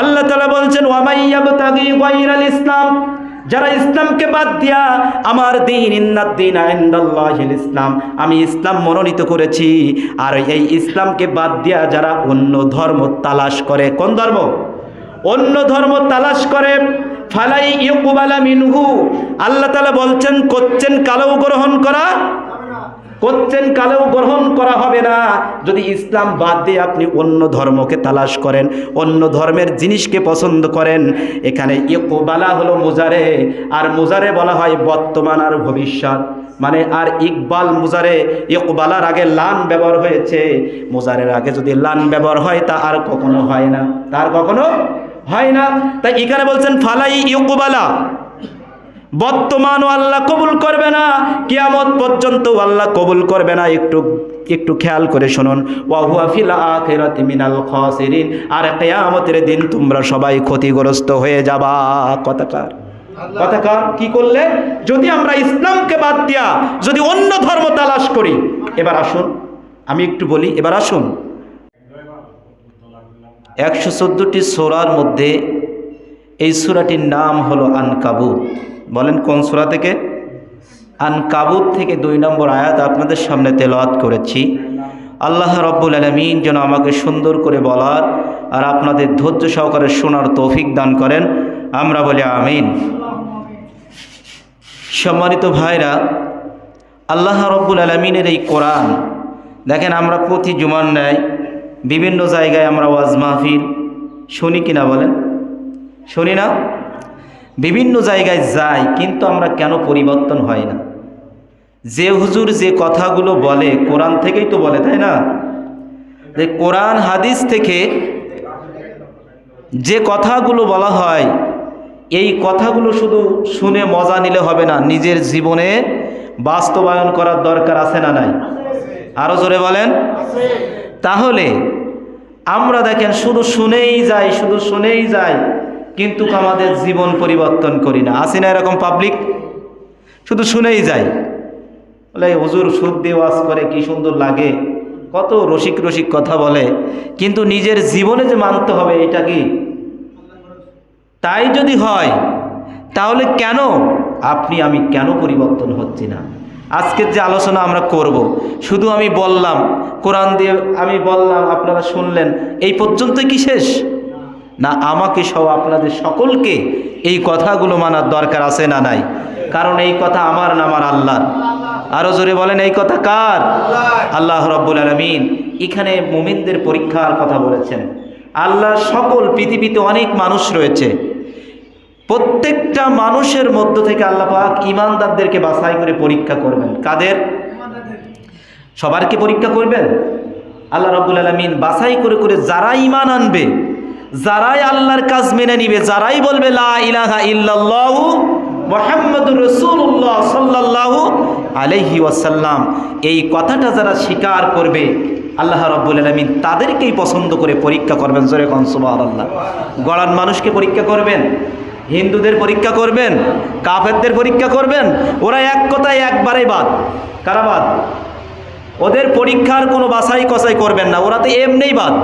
আল্লাহ তালা বলছেন ইসলাম। যারা ইসলামকে বাদ দিয়া, আমার দিন ইন্নাদ্দিন ইসলাম। আমি ইসলাম মনোনীত করেছি। আর এই ইসলামকে বাদ দিয়া যারা অন্য ধর্ম তালাশ করে, কোন ধর্ম? অন্য ধর্ম তালাশ করে, ফালাই ইউকুবালা মিনহু। আল্লাহ তালা বলছেন, করছেন কালেও গ্রহণ করা করছেন কালেও গ্রহণ করা হবে না। যদি ইসলাম বাদ দিয়ে আপনি অন্য ধর্মকে তালাশ করেন, অন্য ধর্মের জিনিসকে পছন্দ করেন, এখানে ইকবালা হলো মুজারে। আর মুজারে বলা হয় বর্তমান আর ভবিষ্যৎ। মানে আর ইকবাল মুজারে, ইকবালার আগে লান ব্যবহার হয়েছে। মুজারের আগে যদি লান ব্যবহার হয়, তা আর কখনো হয় না। তার কখনো হয় না। তাই এখানে বলছেন, ফালাই ইকবালা। বর্তমানও আল্লাহ কবুল করবে না, কিয়ামত পর্যন্ত আল্লাহ কবুল করবে না। একটু একটু খেয়াল করে শুনুন। মিনাল খাসিরিন। আর কিয়ামতের দিন তোমরা সবাই ক্ষতিগ্রস্ত হয়ে যাবা। কথাকার কথাকার কি করলে? যদি আমরা ইসলামকে বাদ দিয়া যদি অন্য ধর্ম তালাশ করি, এবার আসুন। আমি একটু বলি, এবার আসুন। একশো চোদ্দোটি সোরার মধ্যে এই সুরাটির নাম হলো আনকাবুত। বলেন কোন সুরা থেকে? আনকাবুত থেকে দুই নম্বর আয়াত আপনাদের সামনে তেলাওয়াত করেছি। আল্লাহ রব্বুল আলমিন যেন আমাকে সুন্দর করে বলার আর আপনাদের ধৈর্য সহকারে শোনার তৌফিক দান করেন। আমরা বলি আমিন। সম্মানিত ভাইরা, আল্লাহ রব্বুল আলমিনের এই কোরআন, দেখেন আমরা প্রতি জুমান নেয় বিভিন্ন জায়গায় আমরা ওয়াজ মাহফিল শুনি কিনা বলেন? শুনি না? বিভিন্ন জায়গায় যাই, কিন্তু আমরা কেন পরিবর্তন হয় না? যে হুজুর যে কথাগুলো বলে, কোরআন থেকেই তো বলে, তাই না? যে কোরআন, হাদিস থেকে যে কথাগুলো বলা হয়, এই কথাগুলো শুধু শুনে মজা নিলে হবে না, নিজের জীবনে বাস্তবায়ন করার দরকার আছে না নাই? আরও জোরে বলেন। তাহলে আমরা দেখেন শুধু শুনেই যাই, শুধু শুনেই যাই কিন্তু আমাদের জীবন পরিবর্তন করি না। আসি না এরকম পাবলিক শুধু শুনেই যাই। বলে, হুজুর সুদ দিয়ে ওয়াজ করে, কি সুন্দর লাগে। কত রসিক রসিক কথা বলে। কিন্তু নিজের জীবনে যে মানতে হবে, এটা কি? তাই যদি হয়, তাহলে কেন আপনি, আমি কেন পরিবর্তন হচ্ছি না? আজকের যে আলোচনা আমরা করব। শুধু আমি বললাম, কোরআন দিয়ে আমি বললাম, আপনারা শুনলেন, এই পর্যন্তই কি শেষ? না আমাকে সহ আপনাদের সকলকে এই কথাগুলো মানার দরকার আছে না নাই? কারণ এই কথা আমার না আমার আল্লাহর। আরও জোরে বলেন, এই কথা কার? আল্লাহ রব্বুল আলমিন এখানে মুমিনদের পরীক্ষার কথা বলেছেন। আল্লাহ সকল পৃথিবীতে অনেক মানুষ রয়েছে। প্রত্যেকটা মানুষের মধ্য থেকে আল্লাহ পাক ইমানদারদেরকে বাছাই করে পরীক্ষা করবেন। কাদের? সবার কি পরীক্ষা করবেন? আল্লাহ রব্বুল আলমিন বাছাই করে করে যারা ইমান আনবে যারাই আল্লাহর কাজ মেনে নিবে, যারাই বলবে, লা ইলাহা ইল্লাল্লাহু সাল্লাল্লাহু এই কথাটা যারা স্বীকার করবে, আল্লাহ রব্বুল আলমিন তাদেরকেই পছন্দ করে পরীক্ষা করবেন। জোরে কনসুবাহ আল্লাহ গড়ান মানুষকে পরীক্ষা করবেন, হিন্দুদের পরীক্ষা করবেন, কাফেরদের পরীক্ষা করবেন, ওরা এক কথায় একবারে বাদ। কারা বাদ? ওদের পরীক্ষার কোনো বাছাই কসাই করবেন না, ওরা তো এমনিই বাদ।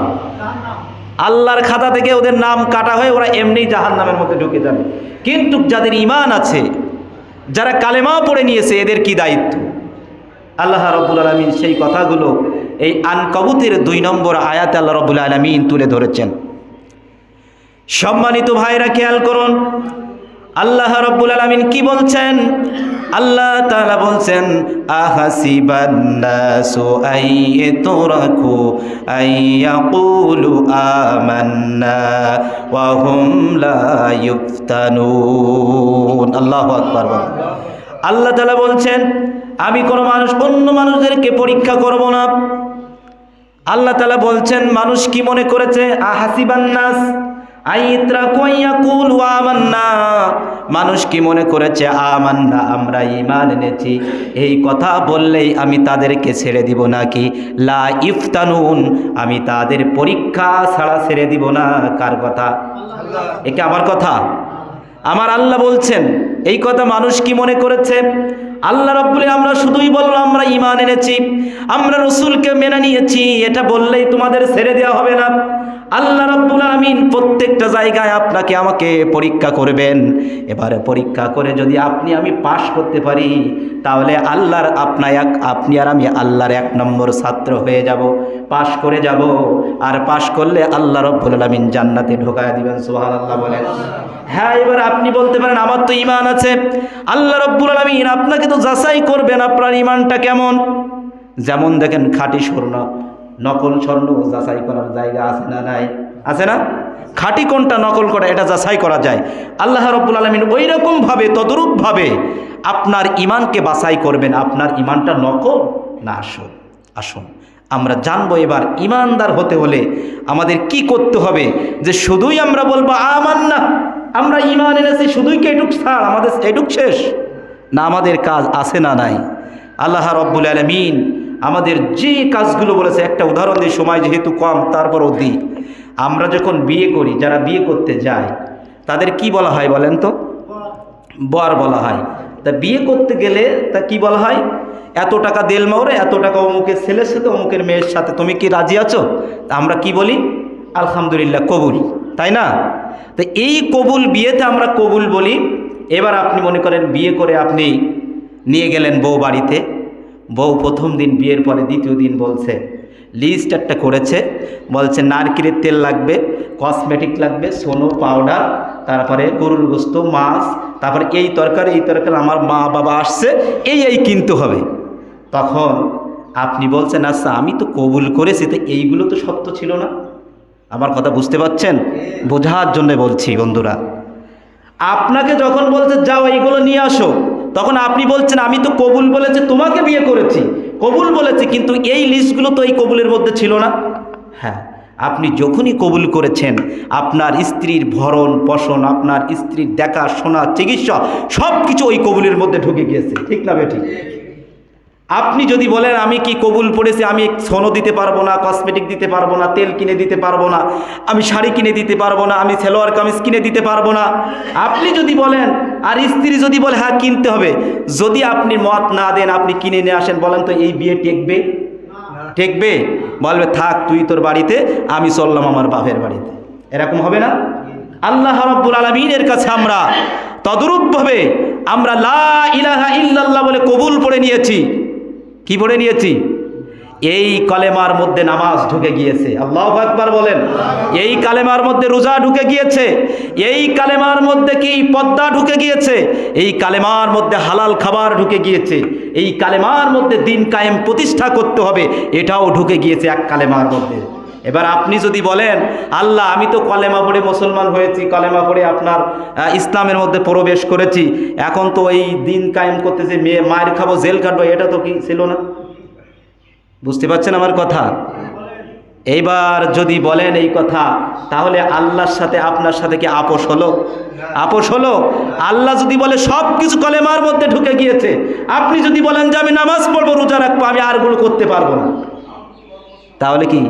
আল্লাহর খাতা থেকে ওদের নাম কাটা হয়ে ওরা এমনিই জাহান নামের মধ্যে ঢুকে যাবে। কিন্তু যাদের ইমান আছে, যারা কালেমাও পড়ে নিয়েছে, এদের কি দায়িত্ব? আল্লাহ রব্বুল আলমিন সেই কথাগুলো এই আনকবুতের দুই নম্বর আয়াত আল্লাহ রব্বুল আলমিন তুলে ধরেছেন। সম্মানিত ভাইরা, খেয়াল করুন আল্লাহ রব্বুল আলমিন কি বলছেন? আল্লাহ তালা বলছেন আহাসিবান্নাসু আইয়াকুলু আমান্না আল্লাহু তালা বলছেন, আমি কোনো মানুষ, অন্য মানুষদেরকে পরীক্ষা করব না। আল্লাহ তালা বলছেন, মানুষ কি মনে করেছে আহাসিবান্নাস আমান্না মানুষ কি মনে করেছে আমান্না আমরা ইমান এনেছি। এই কথা বললেই আমি তাদেরকে ছেড়ে দিব নাকি? লা ইফতানুন আমি তাদের পরীক্ষা ছাড়া ছেড়ে দিব না। কার কথা? একে আমার কথা? আমার আল্লাহ বলছেন এই কথা মানুষ কি মনে করেছে? আল্লাহ রব্বুলে আমরা শুধুই বলল আমরা ইমান এনেছি আমরা রসুলকে মেনে নিয়েছি এটা বললেই তোমাদের ছেড়ে দেওয়া হবে না। আল্লাহ রাব্বুল আলামিন প্রত্যেকটা জায়গায় আপনাকে আমাকে পরীক্ষা করবেন। এবারে পরীক্ষা করে যদি আপনি আমি পাশ করতে পারি, তাহলে আল্লাহর আপনার এক, আপনি আর আমি আল্লাহর এক নম্বর ছাত্র হয়ে যাব, পাশ করে যাব। আর পাশ করলে আল্লাহ রব্বুল আলামিন জান্নাতে ঢোকায় দিবেন, সুবহানাল্লাহ বলেন। হ্যাঁ এবার আপনি বলতে পারেন, আমার তো ইমান আছে। আল্লাহ রব্বুল আলামিন আপনাকে তো যাচাই করবেন আপনার ইমানটা কেমন? যেমন দেখেন খাঁটি স্বর্ণ। নকল স্বর্ণ যাচাই করার জায়গা আছে না নাই? আছে না? খাঁটি কোনটা নকল করা, এটা যাচাই করা যায়। আল্লাহ রব্বুল আলমিন ওই রকমভাবে তদরূপভাবে আপনার ইমানকে বাছাই করবেন। আপনার ইমানটা নকল না আসুন আসুন আমরা জানব এবার ইমানদার হতে হলে আমাদের কি করতে হবে? যে শুধুই আমরা বলব আমান না আমরা ইমান এনেছি, শুধুই কি এটুক ছাড়? আমাদের এটুক শেষ? না, আমাদের কাজ আছে না নাই? আল্লাহ রব্বুল আলমিন আমাদের যে কাজগুলো বলেছে, একটা উদাহরণ দিয়ে সময় যেহেতু কম তারপর দিই। আমরা যখন বিয়ে করি, যারা বিয়ে করতে যায়, তাদের কি বলা হয় বলেন তো? বর বলা হয়। তা বিয়ে করতে গেলে তা কি বলা হয়? এত টাকা দেল মাওরে, এত টাকা অমুকের ছেলের সাথে, অমুকের মেয়ের সাথে। তুমি কি রাজি আছো? তা আমরা কি বলি? আলহামদুলিল্লাহ, কবুল। তাই না? তো এই কবুল বিয়েতে আমরা কবুল বলি। এবার আপনি মনে করেন, বিয়ে করে আপনি নিয়ে গেলেন বউ বাড়িতে। বউ প্রথম দিন, বিয়ের পরে দ্বিতীয় দিন বলছে লিস্ট একটা করেছে, বলছে নারকেলের তেল লাগবে কসমেটিক লাগবে, সোনো পাউডার তারপরে গরুর গোস্ত, মাছ, তারপরে এই তরকারি এই তরকারি আমার মা বাবা আসছে, এই এই কিনতে হবে। তখন আপনি বলছেন আচ্ছা আমি তো কবুল করেছি, তো এইগুলো তো সত্য ছিল না? আমার কথা বুঝতে পারছেন? বোঝার জন্য বলছি বন্ধুরা। আপনাকে যখন বলছে, যাও, এইগুলো নিয়ে আসো। তখন আপনি বলছেন, আমি তো কবুল বলেছে, তোমাকে বিয়ে করেছি। কবুল বলেছে, কিন্তু এই লিস্টগুলো তো এই কবুলের মধ্যে ছিল না। হ্যাঁ আপনি যখনই কবুল করেছেন, আপনার স্ত্রীর ভরণ, পোষণ, আপনার স্ত্রীর দেখা শোনা, চিকিৎসা সব কিছু ওই কবুলের মধ্যে ঢুকে গিয়েছে। ঠিক না বেঠিক আপনি যদি বলেন, আমি কি কবুল পড়েছি, আমি সোনো দিতে পারব না, কসমেটিক দিতে পারব না, তেল কিনে দিতে পারব না, আমি শাড়ি কিনে দিতে পারব না, আমি সেলোয়ার কামিজ কিনে দিতে পারব না। আপনি যদি বলেন আর স্ত্রী যদি বলে হ্যাঁ কিনতে হবে। যদি আপনি মত না দেন, আপনি কিনে নিয়ে আসেন, বলেন তো, এই বিয়ে টেকবে? টেকবে। বলবে, থাক, তুই তোর বাড়িতে, আমি চললাম আমার বাপের বাড়িতে। এরকম হবে না? আল্লাহ রব্বুল আলমিনের কাছে আমরা তদরূপভাবে আমরা লা ইলাহা ইল্লাল্লাহ বলে কবুল পড়ে নিয়েছি। কি পড়ে নিয়েছি? এই কলেমার মধ্যে নামাজ ঢুকে গিয়েছে। আল্লাহ আকবার বলেন, এই কালেমার মধ্যে রোজা ঢুকে গিয়েছে, এই কালেমার মধ্যে কি পদ্মা ঢুকে গিয়েছে, এই কালেমার মধ্যে হালাল খাবার ঢুকে গিয়েছে, এই কালেমার মধ্যে দিন কায়েম প্রতিষ্ঠা করতে হবে, এটাও ঢুকে গিয়েছে এক কালেমার মধ্যে। এবার আপনি যদি বলেন, আল্লাহ, আমি তো কলেমা পড়ে মুসলমান হয়েছি, কলেমা পড়ে আপনার ইসলামের মধ্যে প্রবেশ করেছি, এখন তো এই দিন কায়েম করতেছে মেয়ে, মায়ের খাব, জেল কাটবো, এটা তো কি ছিল না? বুঝতে পারছেন আমার কথা? এইবার যদি বলেন এই কথা, তাহলে আল্লাহর সাথে আপনার সাথে কি আপোষ হলো? আপোষ হলো? আল্লাহ যদি বলে সব কিছু কলেমার মধ্যে ঢুকে গিয়েছে, আপনি যদি বলেন যে আমি নামাজ পড়ব, রোজা রাখব, আমি আরগুলো করতে পারব না। তাহলে কি?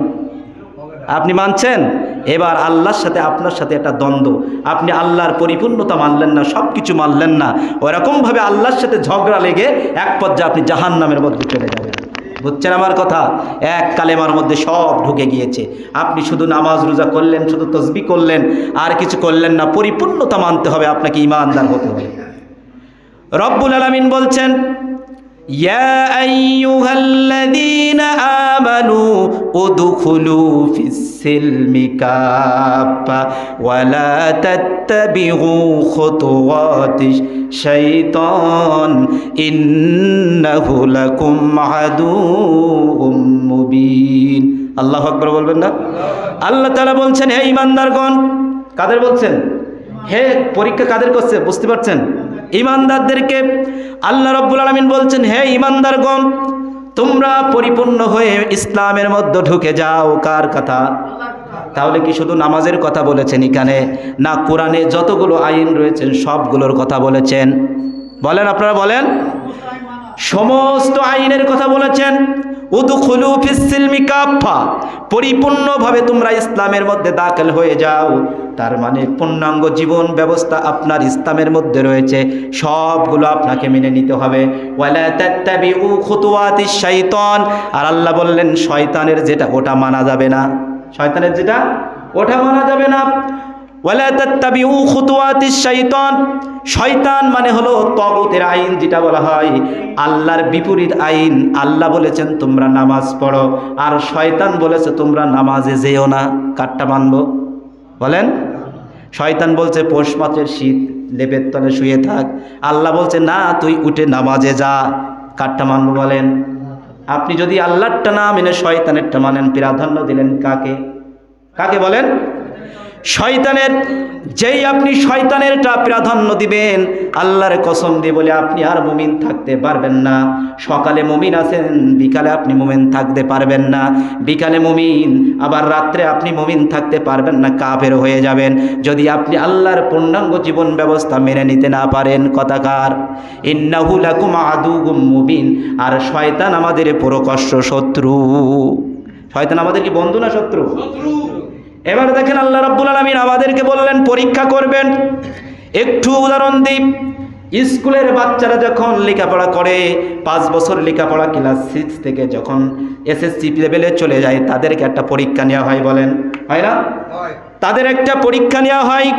আপনি মানছেন? এবার আল্লাহর সাথে আপনার সাথে একটা দ্বন্দ্ব। আপনি আল্লাহর পরিপূর্ণতা মানলেন না সব কিছু মানলেন না। ওরকমভাবে আল্লাহর সাথে ঝগড়া লেগে এক পর্যায়ে আপনি জাহান নামের মধ্যে চলে যাবেন। বুঝছেন আমার কথা? এক কালেমার মধ্যে সব ঢুকে গিয়েছে। আপনি শুধু নামাজ রোজা করলেন, শুধু তসবি করলেন, আর কিছু করলেন না, পরিপূর্ণতা মানতে হবে আপনাকে, ইমানদার হতে হবে। রব্বুল আলমিন বলছেন يا أيها الذين آمنوا ادخلوا في السلم كافة ولا تتبعوا خطوات الشيطان إنه لكم عدو مبين আল্লাহ আকবর বলবেন না আল্লাহ তালা বলছেন হে ইমানদারগণ কাদের বলছেন হে পরীক্ষা কাদের করছে বুঝতে পারছেন ইমানদারদেরকে আল্লাহ রব্বুল আলমিন বলছেন, হে ইমানদারগণ, তোমরা পরিপূর্ণ হয়ে ইসলামের মধ্যে ঢুকে যাও। কার কথা? তাহলে কি শুধু নামাজের কথা বলেছেন এখানে? না, কোরআনে যতগুলো আইন রয়েছেন সবগুলোর কথা বলেছেন। বলেন, আপনারা বলেন। সমস্ত আইনের কথা বলেছেন। উদুখুলু ফিসিলমি কাফা পরিপূর্ণভাবে তোমরা ইসলামের মধ্যে দাখিল হয়ে যাও। তার মানে পূর্ণাঙ্গ জীবন ব্যবস্থা আপনার ইসলামের মধ্যে রয়েছে। সবগুলো আপনাকে মেনে নিতে হবে। আর আল্লাহ বললেন, শয়তানের যেটা, ওটা মানা যাবে না। শয়তানের যেটা, ওটা মানা যাবে না। শয়তান মানে হলো তগুতের আইন, যেটা বলা হয় আল্লাহর বিপরীত আইন। আল্লাহ বলেছেন, তোমরা নামাজ পড়ো। আর শয়তান বলেছে, তোমরা নামাজে যেও না। কাটটা মানবো? বলেন? শয়তান বলছে পৌষ মাসের শীত, লেপের তলে শুয়ে থাক। আল্লাহ বলছে, না, তুই উঠে নামাজে যা। কাটটা মানবো, বলেন? আপনি যদি আল্লাহরটা না মেনে শয়তানেরটা মানেন, প্রাধান্য দিলেন কাকে? কাকে বলেন? শয়তানের, যেই আপনি শয়তানেরটা প্রাধান্য দিবেন, আল্লাহর কসম দিয়ে বলে আপনি আর মুমিন থাকতে পারবেন না। সকালে মুমিন আছেন, বিকালে আপনি মুমিন থাকতে পারবেন না। বিকালে মুমিন, আবার রাত্রে আপনি মুমিন থাকতে পারবেন না, কাফের হয়ে যাবেন। যদি আপনি আল্লাহর পূর্ণাঙ্গ জীবন ব্যবস্থা মেনে নিতে না পারেন কথাকার ইন্নাহু লাকুম আদুগুম মুবিন। আর শয়তান আমাদের প্রকষ্ট শত্রু। শয়তান আমাদের কি বন্ধু না শত্রু। এবার দেখেন আল্লাহ রাব্বুল আলামিন আমাদেরকে বললেন পরীক্ষা করবেন। একটু উদাহরণ দিই। স্কুলের বাচ্চারা যখন লেখাপড়া করে পাঁচ বছর লেখাপড়া ক্লাস সিক্স থেকে যখন এসএসসি লেভেলে চলে যায় তাদেরকে একটা পরীক্ষা নেওয়া হয় বলেন। হয় না? তাদের একটা পরীক্ষা নেওয়া হয়।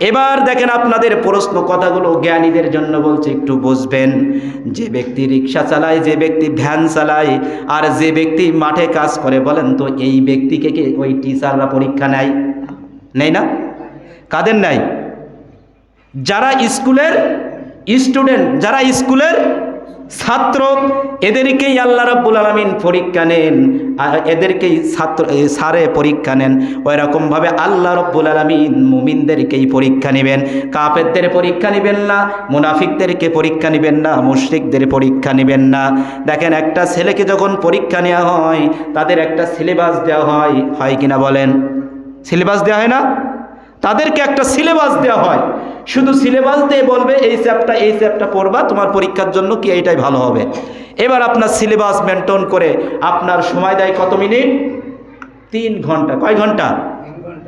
এবার দেখেন আপনাদের প্রশ্ন কথাগুলো জ্ঞানীদের জন্য বলছে, একটু বুঝবেন। যে ব্যক্তি রিক্সা চালায়, যে ব্যক্তি ভ্যান চালায়, আর যে ব্যক্তি মাঠে কাজ করে, বলেন তো, এই ব্যক্তিকে কি ওই টিচাররা পরীক্ষা নেয়? নেই না? কাদের নেয়? যারা স্কুলের স্টুডেন্ট, যারা স্কুলের ছাত্র, এদেরকেই আল্লাহ রাব্বুল আলমিন পরীক্ষা নেন এদেরকেই ছাত্র সারে পরীক্ষা নেন। ওই রকমভাবে আল্লাহ রব্বুল আলমিন মুমিনদেরকেই পরীক্ষা নেবেন। কাপেরদের পরীক্ষা নেবেন না, মুনাফিকদেরকে পরীক্ষা নেবেন না, মুশরিকদের পরীক্ষা নেবেন না। দেখেন, একটা ছেলেকে যখন পরীক্ষা নেওয়া হয়, তাদের একটা সিলেবাস দেওয়া হয় হয় কিনা বলেন? সিলেবাস দেওয়া হয় না? তাদেরকে একটা সিলেবাস দেওয়া হয়। শুধু সিলেবাস দিয়ে বলবে, এই চ্যাপটা এই চ্যাপটা পড়বা, তোমার পরীক্ষার জন্য কি এইটাই ভালো হবে। এবার আপনার সিলেবাস মেনটেন করে আপনার সময় দেয় কত মিনিট? তিন ঘণ্টা। কয় ঘণ্টা?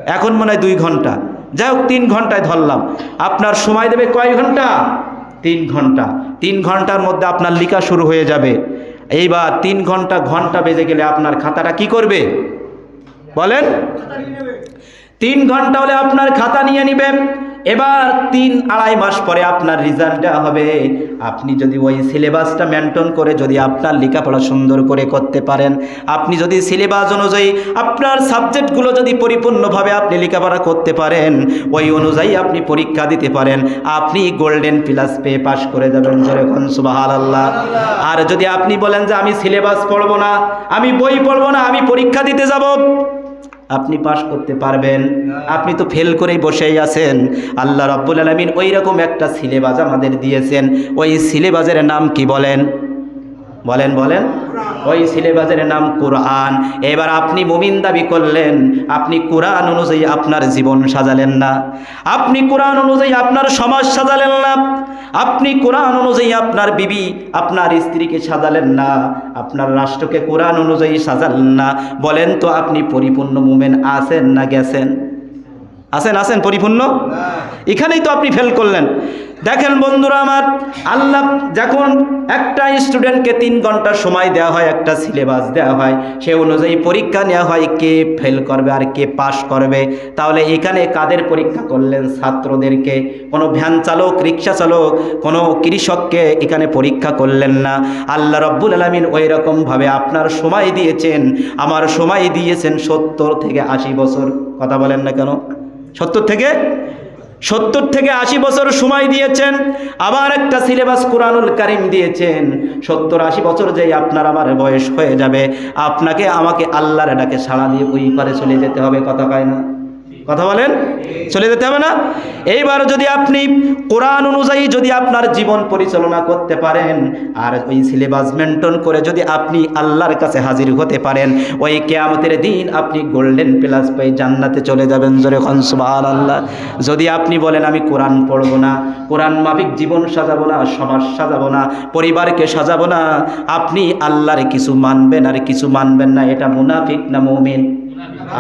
এখন মনে হয় দুই ঘণ্টা। যাই হোক, তিন ঘন্টায় ধরলাম। আপনার সময় দেবে কয় ঘণ্টা? তিন ঘণ্টা। তিন ঘণ্টার মধ্যে আপনার লেখা শুরু হয়ে যাবে। এইবার তিন ঘণ্টা ঘণ্টা বেজে গেলে আপনার খাতাটা কি করবে? বলেন? তিন ঘণ্টা হলে আপনার খাতা নিয়ে নেবেন এবার তিন আড়াই মাস পরে আপনার রেজাল্ট দেওয়া হবে। আপনি যদি ওই সিলেবাসটা মেনটেন করে যদি আপনার লেখাপড়া সুন্দর করে করতে পারেন, আপনি যদি সিলেবাস অনুযায়ী আপনার সাবজেক্টগুলো যদি পরিপূর্ণভাবে আপনি লেখাপড়া করতে পারেন, ওই অনুযায়ী আপনি পরীক্ষা দিতে পারেন, আপনি গোল্ডেন প্লাস পেয়ে পাশ করে যাবেন যেরকম সুবাহাল আল্লাহ আর যদি আপনি বলেন যে আমি সিলেবাস পড়ব না, আমি বই পড়ব না, আমি পরীক্ষা দিতে যাব আপনি পাশ করতে পারবেন। আপনি তো ফেল করেই বসেই আছেন। আল্লাহ রব্বুল আলমিন ওই রকম একটা সিলেবাস আমাদের দিয়েছেন। ওই সিলেবাসের নাম কি বলেন? বলেন বলেন। ওই সিলেবাসের নাম কোরআন। এবার আপনি মুমিন দাবি করলেন আপনি কোরআন অনুযায়ী আপনার জীবন সাজালেন না। আপনি কোরআন অনুযায়ী আপনার সমাজ সাজালেন না। আপনি কোরআন অনুযায়ী আপনার বিবি আপনার স্ত্রীকে সাজালেন না। আপনার রাষ্ট্রকে কোরআন অনুযায়ী সাজালেন না। বলেন তো আপনি পরিপূর্ণ মুমেন আছেন না গেছেন? আছেন আছেন পরিপূর্ণ? এখানেই তো আপনি ফেল করলেন। দেখেন বন্ধুরা আমার, আল্লাহ যখন একটা স্টুডেন্টকে তিন ঘণ্টা সময় দেওয়া হয়, একটা সিলেবাস দেওয়া হয়, সে অনুযায়ী পরীক্ষা নেওয়া হয়, কে ফেল করবে আর কে পাস করবে। তাহলে এখানে কাদের পরীক্ষা করলেন ছাত্রদেরকে? কোনো ভ্যান চালক, রিক্সা চালক, কোনো কৃষককে এখানে পরীক্ষা করলেন না। আল্লাহ রব্বুল আলমিন ওই রকমভাবে আপনার সময় দিয়েছেন, আমার সময় দিয়েছেন সত্তর থেকে আশি বছর। কথা বলেন না কেন? সত্তর থেকে সত্তর থেকে আশি বছর সময় দিয়েছেন, আবার একটা সিলেবাস কোরআনুল কারিম দিয়েছেন। সত্তর আশি বছর যেই আপনার আমার বয়স হয়ে যাবে, আপনাকে আমাকে আল্লাহর ডাকে সাড়া দিয়ে ওই পারে চলে যেতে হবে, কথা কয় না? কথা বলেন? চলে যেতে হবে না? এইবার যদি আপনি কোরআন অনুযায়ী যদি আপনার জীবন পরিচালনা করতে পারেন, আর ওই সিলেবাস মেনটেন করে যদি আপনি আল্লাহর কাছে হাজির হতে পারেন, ওই কেয়ামতের দিন আপনি গোল্ডেন প্লাস পেয়ে জান্নাতে চলে যাবেন। জোরে সুবহান আল্লাহ যদি আপনি বলেন, আমি কোরআন পড়ব না, কোরআন মাফিক জীবন সাজাবো না, সমাজ সাজাবো না, পরিবারকে সাজাবো না, আপনি আল্লাহর কিছু মানবেন আর কিছু মানবেন না, এটা মুনাফিক না মুমিন?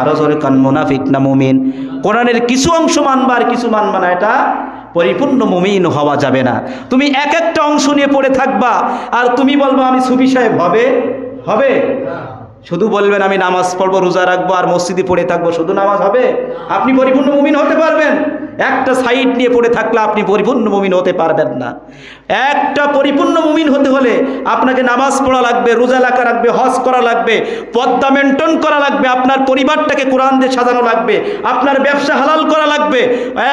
আরও জোরে কান মোনাফিক না মুমিন। কোরআনের কিছু অংশ মানবার কিছু মানবা না, এটা পরিপূর্ণ মুমিন হওয়া যাবে না। তুমি এক একটা অংশ নিয়ে পড়ে থাকবা, আর তুমি বলব, আমি সুফি সাহেব, হবে? হবে? শুধু বলবেন, আমি নামাজ পড়ব, রোজা রাখব, আর মসজিদে পড়ে থাকব। শুধু নামাজ হবে? আপনি পরিপূর্ণ মুমিন হতে পারবেন? একটা সাইড নিয়ে পড়ে থাকলে আপনি পরিপূর্ণ মুমিন হতে পারবেন না। একটা পরিপূর্ণ মুমিন হতে হলে আপনাকে নামাজ পড়া লাগবে, রোজা লাগা লাগবে, হজ করা লাগবে, পদ্মা মেনটেন করা লাগবে, আপনার পরিবারটাকে কোরআন দিয়ে সাজানো লাগবে, আপনার ব্যবসা হালাল করা লাগবে,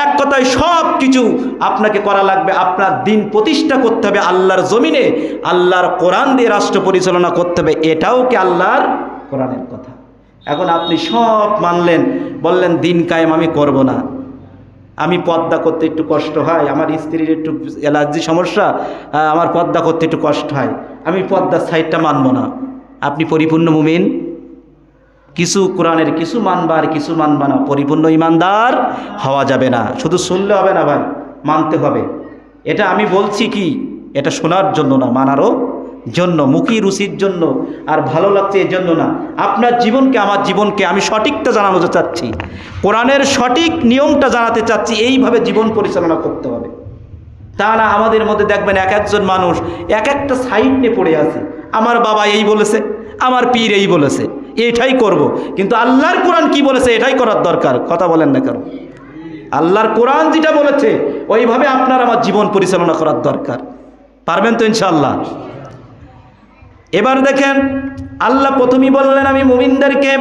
এক কথায় সব কিছু আপনাকে করা লাগবে, আপনার দিন প্রতিষ্ঠা করতে হবে আল্লাহর জমিনে, আল্লাহর কোরআন দিয়ে রাষ্ট্র পরিচালনা করতে হবে, এটাও কি আল্লাহর কোরআনের কথা? এখন আপনি সব মানলেন, বললেন, দিন কায়েম আমি করব না। আমি পর্দা করতে একটু কষ্ট হয়, আমার স্ত্রীর একটু অ্যালার্জি সমস্যা আমার পর্দা করতে একটু কষ্ট হয়। আমি পর্দার সাইডটা মানব না। আপনি পরিপূর্ণ মুমিন? কিছু কোরআনের কিছু মানবা আর কিছু মানবা না। পরিপূর্ণ ইমানদার হওয়া যাবে না। শুধু শুনলে হবে না ভাই, মানতে হবে। এটা আমি বলছি কি, এটা শোনার জন্য না, মানারও জন্য, মুখী রুচির জন্য আর ভালো লাগছে এর জন্য না। আপনার জীবনকে, আমার জীবনকে আমি সঠিকটা জানাতে চাচ্ছি। কোরআনের সঠিক নিয়মটা জানাতে চাচ্ছি, এইভাবে জীবন পরিচালনা করতে হবে। তা না আমাদের মধ্যে দেখবেন এক একজন মানুষ এক একটা সাইড নিয়ে পড়ে আছে। আমার বাবা এই বলেছে, আমার পীর এই বলেছে, এটাই করব। কিন্তু আল্লাহর কোরআন কি বলেছে, এটাই করার দরকার। কথা বলেন না কেন? আল্লাহর কোরআন যেটা বলেছে, ওইভাবে আপনার আমার জীবন পরিচালনা করার দরকার। পারবেন তো ইনশাল্লাহ এবার দেখেন, আল্লাহ প্রথমেই বললেন, আমি মুমিনদেরকে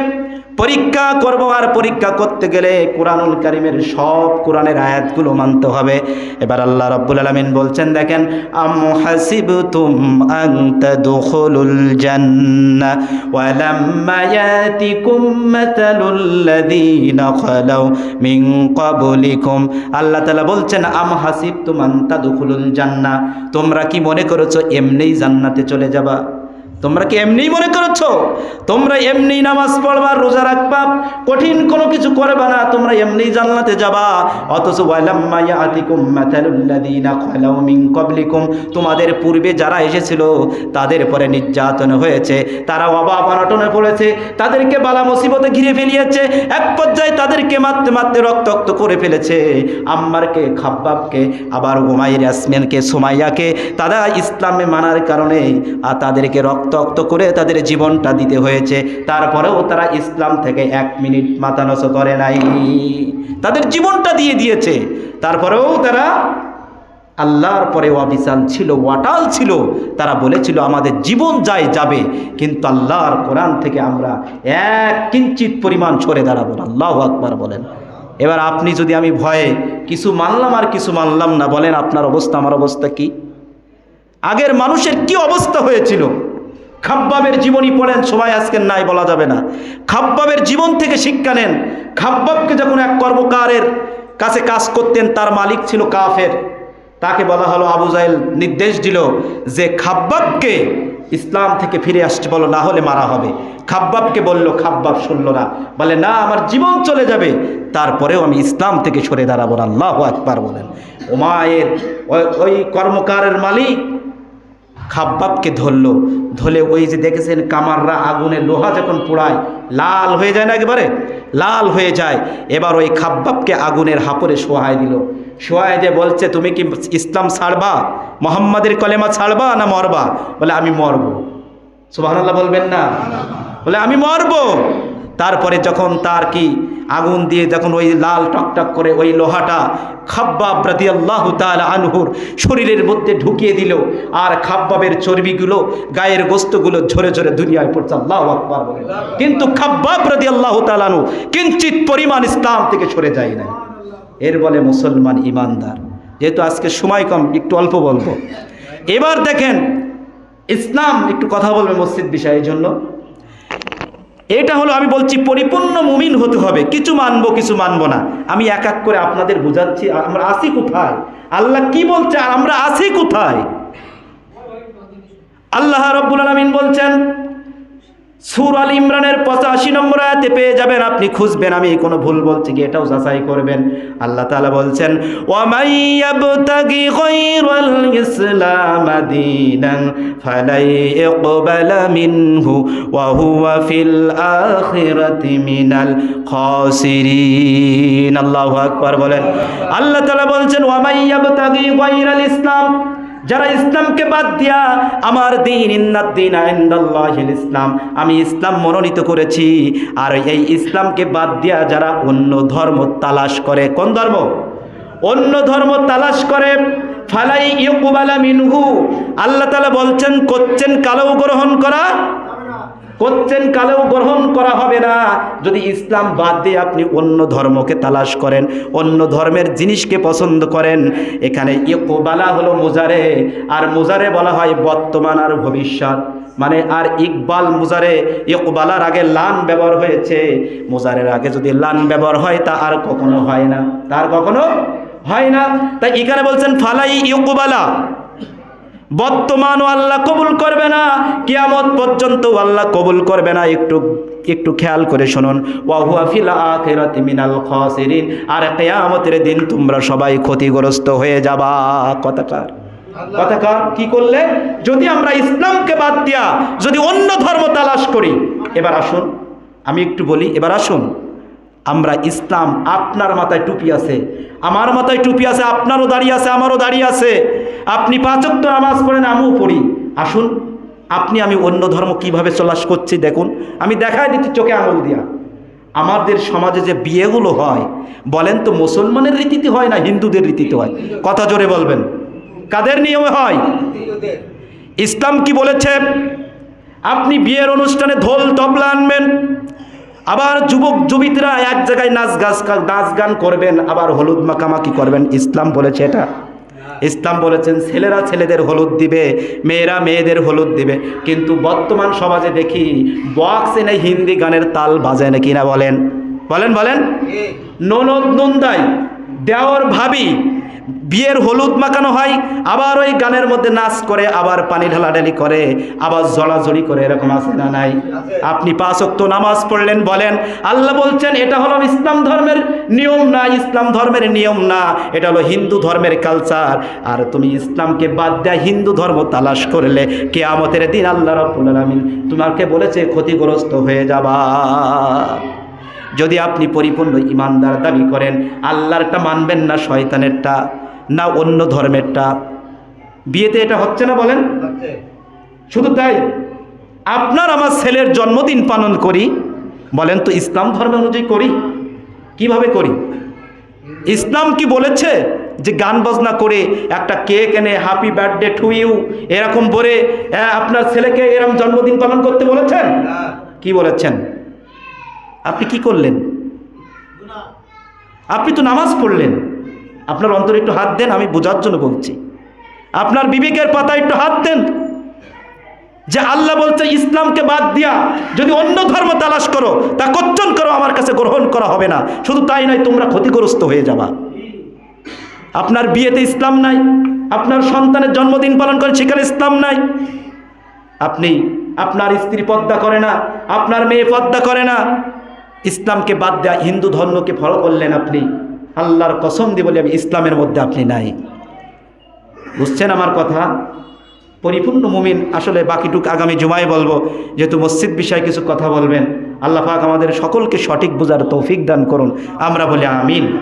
পরীক্ষা করব আর পরীক্ষা করতে গেলে কোরআনুল কারিমের সব কোরআনের আয়াতগুলো মানতে হবে। এবার আল্লাহ রব্বুল আলমিন বলছেন, দেখেন, আম হাসিবতুম আন তাদখুলুল জান্নাহ ওয়ালাম্মা ইয়াতিকুম মাতালুল লাযীনা খালাউ মিন ক্বাবলিকুম। আল্লাহ তাআলা বলছেন, আম হাসিবতুম আন তাদখুলুল জান্নাহ তোমরা কি মনে করেছ এমনিই জান্নাতে চলে যাবা? তোমরা কি এমনিই মনে করেছ? তোমরা এমনি নামাজ পড়বা, রোজা রাখবা, কঠিন কোনো কিছু করবে না, তোমরা এমনি জান্নাতে যাবা। অথচ তোমাদের পূর্বে যারা এসেছিল, তাদের পরে নির্যাতন হয়েছে, তারা অভাব অনটনে পড়েছে, তাদেরকে বালা মুসিবতে ঘিরে ফেলিয়েছে, এক পর্যায়ে তাদেরকে মারতে মারতে রক্তাক্ত করে ফেলেছে। আম্মারকে, খাব্বাবকে, আবার উমাইর ইয়াসমিনকে, সুমাইয়াকে, তারা ইসলামে মানার কারণে, আর তাদেরকে রক্তাক্ত করে তাদের জীবনটা দিতে হয়েছে। তারপরেও তারা ইসলাম থেকে এক মিনিট মাথা করে নাই। তাদের জীবনটা দিয়ে দিয়েছে। তারপরেও তারা আল্লাহর পরে অবিচাল ছিল, ওয়াটাল ছিল। তারা বলেছিল, আমাদের জীবন যায় যাবে, কিন্তু আল্লাহর কোরআন থেকে আমরা এক কিঞ্চিত পরিমাণ সরে দাঁড়াবো আল্লাহ আকবার বলেন। এবার আপনি যদি আমি ভয়ে কিছু মানলাম আর কিছু মানলাম না, বলেন আপনার অবস্থা, আমার অবস্থা কি? আগের মানুষের কি অবস্থা হয়েছিল? খাব্বাবের জীবনী পড়েন, সবাই আজকে নাই বলা যাবে না। খাব্বাবের জীবন থেকে শিক্ষা নেন। খাব্বাবকে যখন এক কর্মকারের কাছে কাজ করতেন, তার মালিক ছিল কাফের। তাকে বলা হলো আবু নির্দেশ দিল যে খাব্বাবকে ইসলাম থেকে ফিরে আসতে বলো, না হলে মারা হবে। খাব্বাবকে বলল, খাব্বাব শুনল না। বলে, না, আমার জীবন চলে যাবে। তারপরেও আমি ইসলাম থেকে সরে দাঁড়াবো না। আল্লাহ একবার বলেন। ওমায়ের ওই- ওই কর্মকারের মালিক খাব্বাবকে ধরলো। ধরে ওই যে দেখেছেন কামাররা আগুনে লোহা যখন পোড়ায়, লাল হয়ে যায় না একেবারে? লাল হয়ে যায়। এবার ওই খাব্বাবকে আগুনের হাপরে শোয়ায় দিল। শোয়ায় দিয়ে বলছে, তুমি কি ইসলাম ছাড়বা? মোহাম্মদের কলেমা ছাড়বা না মরবা? বলে, আমি মরব। সুবহানাল্লাহ বলবেন না। বলে, আমি মরব। তারপরে যখন তার কি আগুন দিয়ে যখন ওই লাল টকটক করে ওই লোহাটা খাব্বাব রাদি আল্লাহ আনহুর শরীরের মধ্যে ঢুকিয়ে দিল, আর খাব্বাবের চর্বিগুলো, গায়ের গোস্তগুলো ঝরে ঝরে দুনিয়ায় পড়ছে, আল্লাহ আকবার বলে। কিন্তু খাব্বাব রাদি আল্লাহ তালানু কিঞ্চিত পরিমাণ ইসলাম থেকে সরে যায় না এর বলে মুসলমান ইমানদার। যেহেতু আজকে সময় কম, একটু অল্প বলব। এবার দেখেন, ইসলাম একটু কথা বলবে মসজিদ বিষয়ের জন্য এটা হলো আমি বলছি পরিপূর্ণ মুমিন হতে হবে। কিছু মানব কিছু মানব না। আমি এক এক করে আপনাদের বুঝাচ্ছি, আমরা আসি কোথায়? আল্লাহ কি বলছে? আর আমরা আসি কোথায়? আল্লাহ রব্বুল আলমিন বলছেন সুর আল ইমরানের পঁচাশি নম্বর আয়াতে পেয়ে যাবেন। আপনি খুঁজবেন, আমি কোনো ভুল বলছি কি, এটাও যাচাই করবেন। আল্লাহ তাআলা বলছেন ওয়ামাই ইয়াবতাগি গায়রাল ইসলাম দীনান ফালাই ইকবালা মিনহু মিনাল বলেন। আল্লাহ বলছেন ওয়ামাই ইয়াবতাগি ইসলাম যারা ইসলামকে বাদ দিয়া আমার দিন ইন্নাদ্দিন আইন্দাল্লাহিল ইসলাম, আমি ইসলাম মনোনীত করেছি। আর এই ইসলামকে বাদ দিয়া যারা অন্য ধর্ম তালাশ করে, কোন ধর্ম? অন্য ধর্ম তালাশ করে, ফালাই ইউকুবালা মিনহু। আল্লাহ তালা বলছেন, করছেন কালো গ্রহণ করা করছেন কালেও গ্রহণ করা হবে না। যদি ইসলাম বাদ দিয়ে আপনি অন্য ধর্মকে তালাশ করেন, অন্য ধর্মের জিনিসকে পছন্দ করেন, এখানে ইকবালা হলো মুজারে। আর মুজারে বলা হয় বর্তমান আর ভবিষ্যৎ। মানে আর ইকবাল মুজারে, ইকবালার আগে লান ব্যবহার হয়েছে। মুজারের আগে যদি লান ব্যবহার হয়, তা আর কখনো হয় না। তার কখনো হয় না। তাই এখানে বলছেন, ফালাই ইকবালা। বর্তমানও আল্লাহ কবুল করবে না, কিয়ামত পর্যন্ত আল্লাহ কবুল করবে না। একটু একটু খেয়াল করে শুনুন। মিনাল আর কিয়ামতের দিন তোমরা সবাই ক্ষতিগ্রস্ত হয়ে যাবা। কথাকার কথাকার কি করলে? যদি আমরা ইসলামকে বাদ দিয়া যদি অন্য ধর্ম তালাশ করি, এবার আসুন। আমি একটু বলি, এবার আসুন। আমরা ইসলাম আপনার মাথায় টুপি আছে, আমার মাথায় টুপি আছে, আপনারও দাঁড়িয়ে আছে, আমারও দাঁড়িয়ে আছে। আপনি পাঁচক্ত নামাজ পড়েন, আমিও পড়ি। আসুন, আপনি, আমি অন্য ধর্ম কীভাবে চলাস করছি দেখুন। আমি দেখাই দিচ্ছি চোখে আঙুল দিয়া। আমাদের সমাজে যে বিয়েগুলো হয়, বলেন তো মুসলমানের রীতিতে হয় না হিন্দুদের রীতিতে হয়? কথা জোরে বলবেন। কাদের নিয়মে হয়? ইসলাম কি বলেছে? আপনি বিয়ের অনুষ্ঠানে ঢোল, তবলা আনবেন আবার যুবক যুবিতরা এক জায়গায় নাচ গাছ নাচ গান করবেন আবার হলুদ মাখামাখি করবেন। ইসলাম বলেছে এটা? ইসলাম বলেছেন ছেলেরা ছেলেদের হলুদ দিবে মেয়েরা মেয়েদের হলুদ দিবে। কিন্তু বর্তমান সমাজে দেখি বক্স এনে হিন্দি গানের তাল বাজে নাকি না বলেন? বলেন বলেন? ননদ নন্দাই দেওর ভাবি বিয়ের হলুদ মাখানো হয়, আবার ওই গানের মধ্যে নাচ করে, আবার পানি ঢালাঢালি করে, আবার জড়াজড়ি করে, এরকম আছে না নাই? আপনি পাঁচ ওয়াক্ত নামাজ পড়লেন, বলেন, আল্লাহ বলছেন, এটা হলো ইসলাম ধর্মের নিয়ম না, ইসলাম ধর্মের নিয়ম না, এটা হলো হিন্দু ধর্মের কালচার আর তুমি ইসলামকে বাদ দেয় হিন্দু ধর্ম তালাশ করলে কে কেয়ামতের দিন আল্লাহ রব্বুল তোমাকে বলেছে, ক্ষতিগ্রস্ত হয়ে যাবা। যদি আপনি পরিপূর্ণ ইমানদার দাবি করেন, আল্লাহরটা মানবেন না, শয়তানেরটা। না অন্য ধর্মেরটা? বিয়েতে এটা হচ্ছে না বলেন? শুধু তাই আপনার আমার ছেলের জন্মদিন পালন করি বলেন তো ইসলাম ধর্ম অনুযায়ী করি? কীভাবে করি? ইসলাম কি বলেছে যে গান বাজনা করে একটা কেক এনে হ্যাপি বার্থডে টু ইউ এরকম বলে আপনার ছেলেকে এরকম জন্মদিন পালন করতে বলেছেন? কি বলেছেন? আপনি কি করলেন? আপনি তো নামাজ পড়লেন। আপনার অন্তরে একটু হাত দেন, আমি বোঝার জন্য বলছি। আপনার বিবেকের পাতায় একটু হাত দেন। যে আল্লাহ বলছে, ইসলামকে বাদ দিয়া যদি অন্য ধর্ম তালাশ করো, তা কচ্চন করো, আমার কাছে গ্রহণ করা হবে না। শুধু তাই নয়, তোমরা ক্ষতিগ্রস্ত হয়ে যাবা। আপনার বিয়েতে ইসলাম নাই, আপনার সন্তানের জন্মদিন পালন করেন, সেখানে ইসলাম নাই। আপনি আপনার স্ত্রী পদ্মা করে না, আপনার মেয়ে পদ্মা করে না। ইসলামকে বাদ দেয়া, হিন্দু ধর্মকে ফলো করলেন আপনি। আল্লাহর কসম দিয়ে বলি আমি ইসলামের মধ্যে আপনি নাই। বুঝছেন আমার কথা? পরিপূর্ণ মুমিন আসলে বাকিটুক আগামী জুমায় বলব, যেহেতু মসজিদ বিষয়ে কিছু কথা বলবেন, আল্লাহ পাক আমাদের সকলকে সঠিক বোঝার তৌফিক দান করুন। আমরা বলি আমিন।